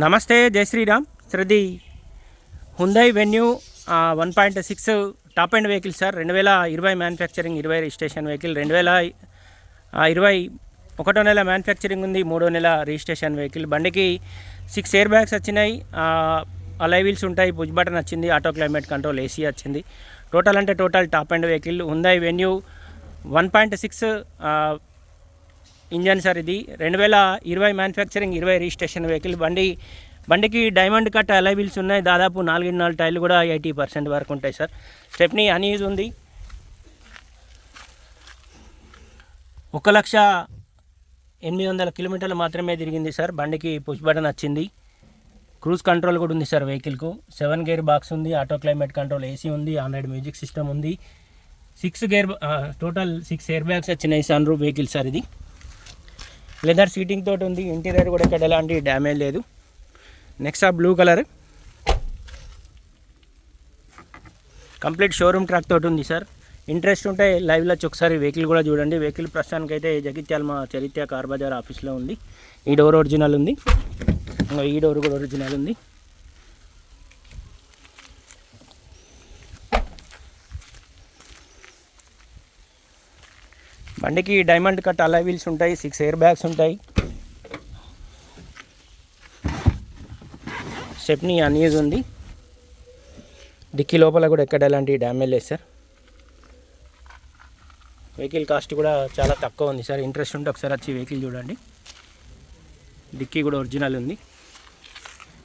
నమస్తే జై Sriram. శ్రద్ధి. Hyundai Venue one point six top end vehicle sir రెండు వేల ఇరవై మ్యానుఫ్యాక్చరింగ్ ఇరవై రిజిస్ట్రేషన్ వెహికల్ రెండు వేల ఇరవై ఒకటో నెల మ్యానుఫ్యాక్చరింగ్ ఉంది మూడో నెల రిజిస్ట్రేషన్ వెహికల్ బండికి సిక్స్ ఎయిర్ బ్యాగ్స్ వచ్చినాయి అలై వీల్స్ ఉంటాయి పుష్ బటన్ వచ్చింది ఆటో క్లైమేట్ కంట్రోల్ ఏసీ వచ్చింది. టోటల్ అంటే total top end vehicle Hyundai Venue one point six engine sir ఇది. రెండు వేల ఇరవై మ్యానుఫ్యాక్చరింగ్ ఇరవై రిజిస్ట్రేషన్ వెహికల్ బండి బండికి డైమండ్ కట్ అలైబిల్స్ ఉన్నాయి. దాదాపు నాలుగు నాలుగు టైర్లు కూడా ఎయిటీ పర్సెంట్ వరకు ఉంటాయి సార్. స్టెప్నీ అన్యూజ్ ఉంది. ఒక లక్ష ఎనిమిది వందల కిలోమీటర్లు మాత్రమే తిరిగింది సార్. బండికి పుష్ బటన్ వచ్చింది. క్రూజ్ కంట్రోల్ కూడా ఉంది సార్ వెహికల్కు సెవెన్ గేర్ బాక్స్ ఉంది ఆటో క్లైమేట్ కంట్రోల్ ఏసీ ఉంది ఆండ్రాయిడ్ మ్యూజిక్ సిస్టమ్ ఉంది. Six gear total six air bags వచ్చినాయి సన్ రూఫ్ వెహికల్ సార్ ఇది. లెదర్ సీటింగ్ తోటి ఉంది. ఇంటీరియర్ కూడా ఇక్కడ ఎలాంటి డ్యామేజ్ లేదు. నెక్స్ట్ ఆ blue colour complete showroom track తోటి ఉంది సార్ ఇంట్రెస్ట్ ఉంటే లైవ్లో ఒకసారి వెహికల్ కూడా చూడండి. వెహికల్ ప్రస్తుతానికి అయితే జగిత్యాల మా చరిత్ర కార్ బజార్ ఆఫీస్లో ఉంది. ఈ డోర్ ఒరిజినల్ ఉంది. ఈ డోర్ కూడా ఒరిజినల్ ఉంది. బండికి డైమండ్ కట్ అలా వీల్స్ ఉంటాయి సిక్స్ ఎయిర్ బ్యాగ్స్ ఉంటాయి. స్టెప్నీ అన్యూజ్ ఉంది. డిక్కీ లోపల కూడా ఎక్కడ ఎలాంటి డ్యామేజ్ లేదు సార్ వెహికల్ కాస్ట్ కూడా చాలా తక్కువ ఉంది సార్ ఇంట్రెస్ట్ ఉంటే ఒకసారి వచ్చి వెహికల్ చూడండి. డిక్కీ కూడా ఒరిజినల్ ఉంది.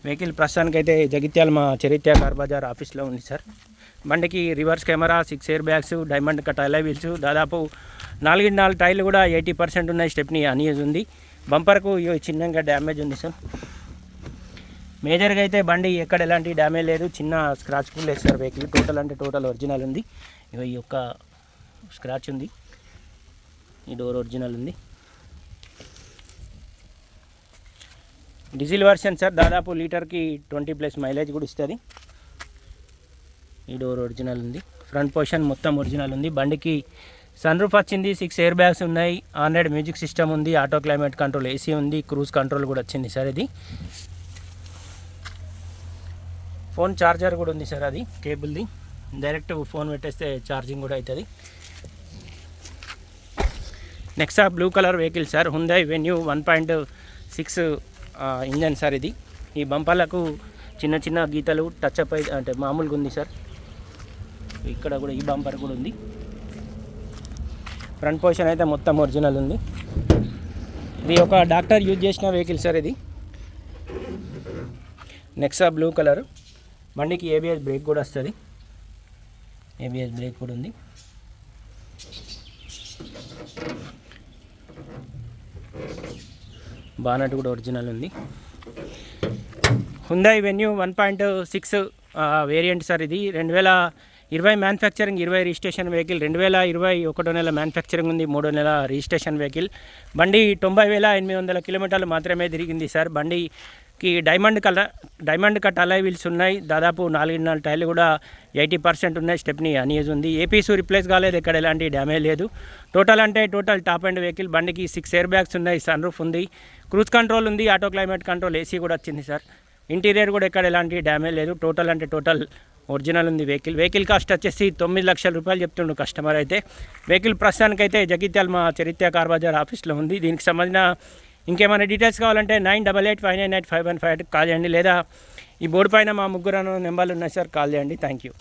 వెహికల్ ప్రస్తుతానికైతే జగిత్యాల మా చరిత్ర కార్ బజార్ ఆఫీస్లో ఉంది సార్ బండికి reverse camera six air bags diamond cut alloy wheels దాదాపు నాలుగు నాలుగు టైర్లు కూడా ఎయిటీ పర్సెంట్ ఉన్నాయి. స్టెప్ని అన్యూజ్ ఉంది. బంపర్కు చిన్నగా డ్యామేజ్ ఉంది సార్. మేజర్గా అయితే బండి ఎక్కడ ఎలాంటి డ్యామేజ్ లేదు. చిన్న స్క్రాచ్ కూడా లేదు సార్ వెహికల్. టోటల్ అంటే టోటల్ ఒరిజినల్ ఉంది. ఈ యొక్క స్క్రాచ్ ఉంది. ఈ డోర్ ఒరిజినల్ ఉంది. డీజిల్ వర్షన్ సార్ దాదాపు లీటర్కి ట్వంటీ ప్లస్ మైలేజ్ కూడా ఇస్తుంది. ఈ డోర్ ఒరిజినల్ ఉంది. ఫ్రంట్ పొజిషన్ మొత్తం ఒరిజినల్ ఉంది. బండికి సన్ రూఫ్ వచ్చింది సిక్స్ ఎయిర్ బ్యాగ్స్ ఉన్నాయి ఆండ్రాయిడ్ మ్యూజిక్ సిస్టమ్ ఉంది ఆటో క్లైమేట్ కంట్రోల్ ఏసీ ఉంది క్రూజ్ కంట్రోల్ కూడా వచ్చింది సార్ ఇది. ఫోన్ ఛార్జర్ కూడా ఉంది సార్ అది కేబుల్ది డైరెక్ట్ ఫోన్ పెట్టేస్తే ఛార్జింగ్ కూడా అవుతుంది నెక్స్ట్ ఆ blue colour vehicle sir Hyundai Venue one point six engine sir ఇది. ఈ బంపాలకు చిన్న చిన్న గీతలు టచ్ అప్ అయితే అంటే మామూలుగా ఉంది సార్. ఇక్కడ కూడా ఈ బంపర్ కూడా ఉంది. ఫ్రంట్ పోర్షన్ అయితే మొత్తం ఒరిజినల్ ఉంది. ఇది ఒక డాక్టర్ యూజ్ చేసిన వెహికల్ సార్ ఇది. నెక్సా బ్లూ కలర్ బండికి ఏబిఎస్ బ్రేక్ కూడా వస్తుంది. ఏబిఎస్ బ్రేక్ కూడా ఉంది. బానట్ కూడా ఒరిజినల్ ఉంది. Hyundai Venue one point six variant sir ఇది. రెండు వేల ఇరవై మ్యానుఫ్యాక్చరింగ్ ఇరవై రిజిస్ట్రేషన్ వెహికల్ రెండు వేల ఇరవై ఒకటో నెల మ్యానుఫ్యాక్చరింగ్ ఉంది మూడో నెల రిజిస్ట్రేషన్ వెహికల్ బండి తొంభై వేల ఎనిమిది వందల కిలోమీటర్లు మాత్రమే తిరిగింది సార్. బండికి diamond colour diamond cut alloy wheels ఉన్నాయి. దాదాపు నాలుగు నాలుగు టైర్లు కూడా ఎయిటీ పర్సెంట్ ఉన్నాయి. స్టెప్ని అన్యూజ్ ఉంది. ఏపీసు రిప్లేస్ కాలేదు. ఇక్కడ ఎలాంటి డ్యామేజ్ లేదు. టోటల్ అంటే టోటల్ టాప్ అండ్ వెహికల్ బండికి సిక్స్ ఎయిర్ బ్యాగ్స్ ఉన్నాయి. సన్ రూఫ్ ఉంది. క్రూజ్ కంట్రోల్ ఉంది. ఆటో క్లైమేట్ కంట్రోల్ ఏసీ కూడా వచ్చింది సార్. ఇంటీరియర్ కూడా ఎక్కడ ఎలాంటి డ్యామేజ్ లేదు. టోటల్ అంటే టోటల్ ఒరిజినల్ ఉంది వెహికల్. వెహికల్ కాస్ట్ వచ్చేసి తొమ్మిది లక్షల రూపాయలు చెప్తుండు కస్టమర్ అయితే. వెహికల్ ప్రస్తుతానికైతే జగిత్యాల మా చరిత్ర కార్ బజార్ ఆఫీస్లో ఉంది. దీనికి సంబంధించిన ఇంకేమైనా డీటెయిల్స్ కావాలంటే nine double eight five nine eight five one five call చేయండి. లేదా ఈ బోర్డు పైన మా ముగ్గురు నెంబర్లు ఉన్నాయి సార్ కాల్ చేయండి. Thank you.